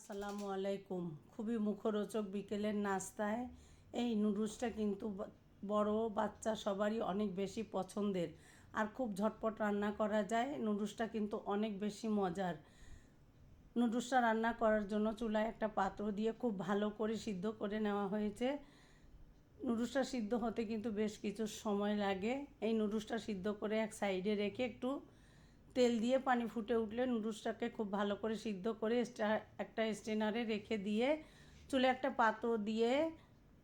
আসসালামু আলাইকুম। খুবই মুখরোচক বিকেলের নাস্তায়। এই নুডলসটা কিন্তু বড় বাচ্চা সবারই অনেক বেশি পছন্দের। আর খুব ঝটপট রান্না করা যায়। নুডলসটা কিন্তু অনেক বেশি মজার। নুডলসটা রান্না করার জন্য চুলায় একটা পাত্র দিয়ে খুব ভালো করে সিদ্ধ করে নেওয়া হয়েছে। নুডলসটা সিদ্ধ হতে কিন্তু বেশ কিছু সময় লাগে। এই নুডলসটা সিদ্ধ করে এক সাইডে রেখে একটু তেল দিয়ে পানি ফুটে উঠলে নুডলসটাকে খুব ভালো করে সিদ্ধ করে একটা স্টেনারে রেখে দিয়ে চুলে একটা পাত্র দিয়ে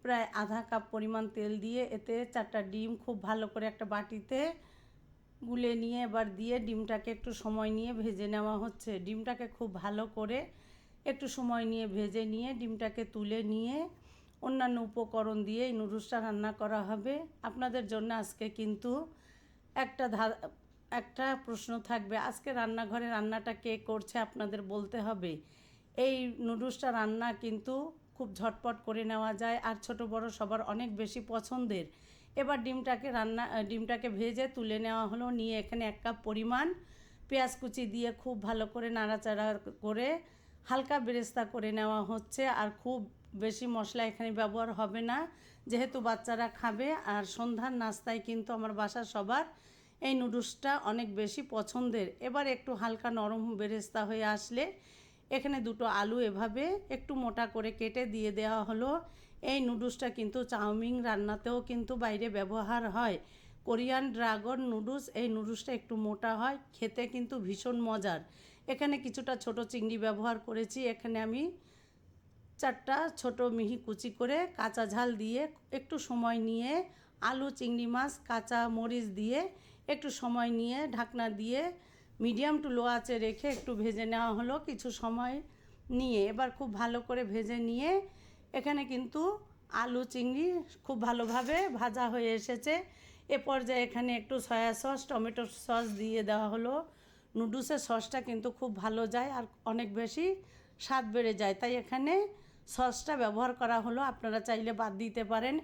প্রায় আধা কাপ পরিমাণ তেল দিয়ে এতে চারটা ডিম খুব ভালো করে একটা বাটিতে গুলে নিয়ে এবার দিয়ে ডিমটাকে একটু সময় নিয়ে ভেজে নেওয়া হচ্ছে। ডিমটাকে খুব ভালো করে একটু সময় নিয়ে ভেজে নিয়ে ডিমটাকে তুলে নিয়ে অন্যান্য উপকরণ দিয়ে এই নুডলসটা রান্না করা হবে। আপনাদের জন্য আজকে কিন্তু একটা ধা একটা প্রশ্ন থাকবে, আজকে রান্নাঘরে রান্নাটা কে করছে আপনাদের বলতে হবে। এই নুডলসটা রান্না কিন্তু খুব ঝটপট করে নেওয়া যায় আর ছোট বড় সবার অনেক বেশি পছন্দের। এবার ডিমটাকে রান্না, ডিমটাকে ভেজে তুলে নেওয়া হলো, নিয়ে এখানে এক কাপ পরিমাণ পেঁয়াজ কুচি দিয়ে খুব ভালো করে নাড়াচাড়া করে হালকা বেরেস্তা করে নেওয়া হচ্ছে আর খুব বেশি মশলা এখানে ব্যবহার হবে না। যেহেতু বাচ্চারা খাবে আর সন্ধ্যার নাস্তায় কিন্তু আমার বাসা সবার এই নুডলসটা অনেক বেশি পছন্দের। এবার একটু হালকা নরম বেরেস্তা হয়ে আসলে এখানে দুটো আলু এভাবে একটু মোটা করে কেটে দিয়ে দেওয়া হলো। এই নুডলসটা কিন্তু চাউমিন রান্নাতেও কিন্তু বাইরে ব্যবহার হয়। কোরিয়ান ড্রাগন নুডলস, এই নুডলসটা একটু মোটা হয়, খেতে কিন্তু ভীষণ মজার। এখানে কিছুটা ছোট চিংড়ি ব্যবহার করেছি। এখানে আমি চারটা ছোট মিহি কুচি করে কাঁচা ঝাল দিয়ে একটু সময় নিয়ে আলু, চিংড়ি মাছ, কাঁচা মরিচ দিয়ে একটু সময় নিয়ে ঢাকনা দিয়ে মিডিয়াম টু লো আঁচে রেখে একটু ভেজে নেওয়া হলো, কিছু সময় নিয়ে। এবার খুব ভালো করে ভেজে নিয়ে এখানে কিন্তু আলু চিংড়ি খুব ভালোভাবে ভাজা হয়ে এসেছে। এ পর্যায়ে এখানে একটু সয়া সস, টমেটো সস দিয়ে দেওয়া হলো। নুডলসের সসটা কিন্তু খুব ভালো যায় আর অনেক বেশি স্বাদ বেড়ে যায়। তাই এখানে সসটা ব্যবহার করা হলো। আপনারা চাইলে বাদ দিতে পারেন।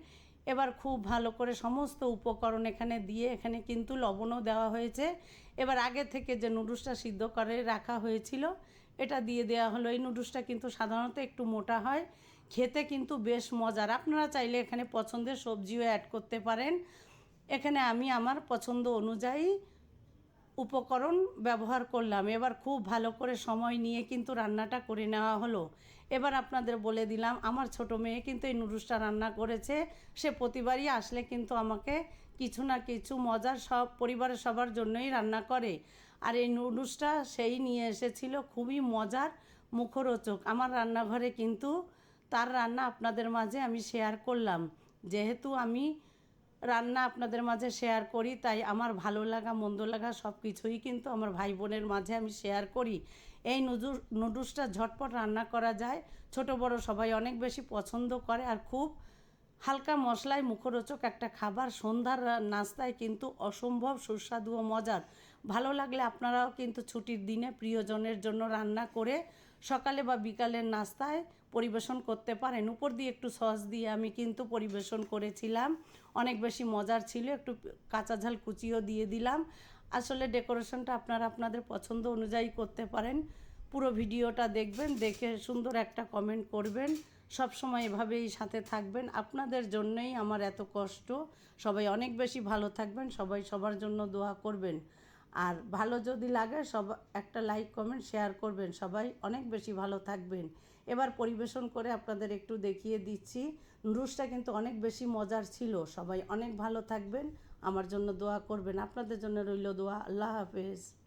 এবার খুব ভালো করে সমস্ত উপকরণ এখানে দিয়ে এখানে কিন্তু লবণও দেওয়া হয়েছে। এবার আগে থেকে যে নুডলসটা সিদ্ধ করে রাখা হয়েছিল, এটা দিয়ে দেওয়া হলো। এই নুডলসটা কিন্তু সাধারণত একটু মোটা হয়। খেতে কিন্তু বেশ মজার। আপনারা চাইলে এখানে পছন্দের সবজিও অ্যাড করতে পারেন। এখানে আমি আমার পছন্দ অনুযায়ী উপকরণ ব্যবহার করলাম। এবার খুব ভালো করে সময় নিয়ে কিন্তু রান্নাটা করে নেওয়া হলো। এবার আপনাদের বলে দিলাম, আমার ছোট মেয়ে কিন্তু এই নুডলসটা রান্না করেছে। সে প্রতিবারই আসলে কিন্তু আমাকে কিছু না কিছু মজার সব পরিবারের সবার জন্যই রান্না করে। আর এই নুডলসটা সেই নিয়ে এসেছিল, খুবই মজার মুখরোচক। আমার রান্নাঘরে কিন্তু তার রান্না আপনাদের মাঝে আমি শেয়ার করলাম। যেহেতু আমি রান্না আপনাদের মাঝে শেয়ার করি, তাই আমার ভালো লাগা, মন্দ লাগা সব কিছুই কিন্তু আমার ভাই বোনের মাঝে আমি শেয়ার করি। এই নুডুল নুডলসটা ঝটপট রান্না করা যায়। ছোট, বড় সবাই অনেক বেশি পছন্দ করে আর খুব হালকা মশলায় মুখরোচক একটা খাবার। সন্ধ্যার নাস্তায় কিন্তু অসম্ভব সুস্বাদু ও মজার। ভালো লাগলে আপনারাও কিন্তু ছুটির দিনে প্রিয়জনের জন্য রান্না করে সকালে বা বিকালের নাস্তায় পরিবেশন করতে পারেন। উপর দিয়ে একটু সস দিয়ে আমি কিন্তু পরিবেশন করেছিলাম। অনেক বেশি মজার ছিল, একটু কাঁচা ঝাল কুচিও দিয়ে দিলাম। আসলে ডেকোরেশনটা আপনারা আপনাদের পছন্দ অনুযায়ী করতে পারেন। পুরো ভিডিওটা দেখবেন, দেখে সুন্দর একটা কমেন্ট করবেন। সব সময় এভাবেই সাথে থাকবেন। আপনাদের জন্যই আমার এত কষ্ট। সবাই অনেক বেশি ভালো থাকবেন, সবাই সবার জন্য দোয়া করবেন। আর ভালো যদি লাগে, সব একটা লাইক কমেন্ট শেয়ার করবেন। সবাই অনেক বেশি ভালো থাকবেন। এবার পরিবেশন করে আপনাদের একটু দেখিয়ে দিচ্ছি। নুডলসটা কিন্তু অনেক বেশি মজার ছিল। সবাই অনেক ভালো থাকবেন। আমার জন্য দোয়া করবেন। আপনাদের জন্য রইল দোয়া। আল্লাহ হাফেজ।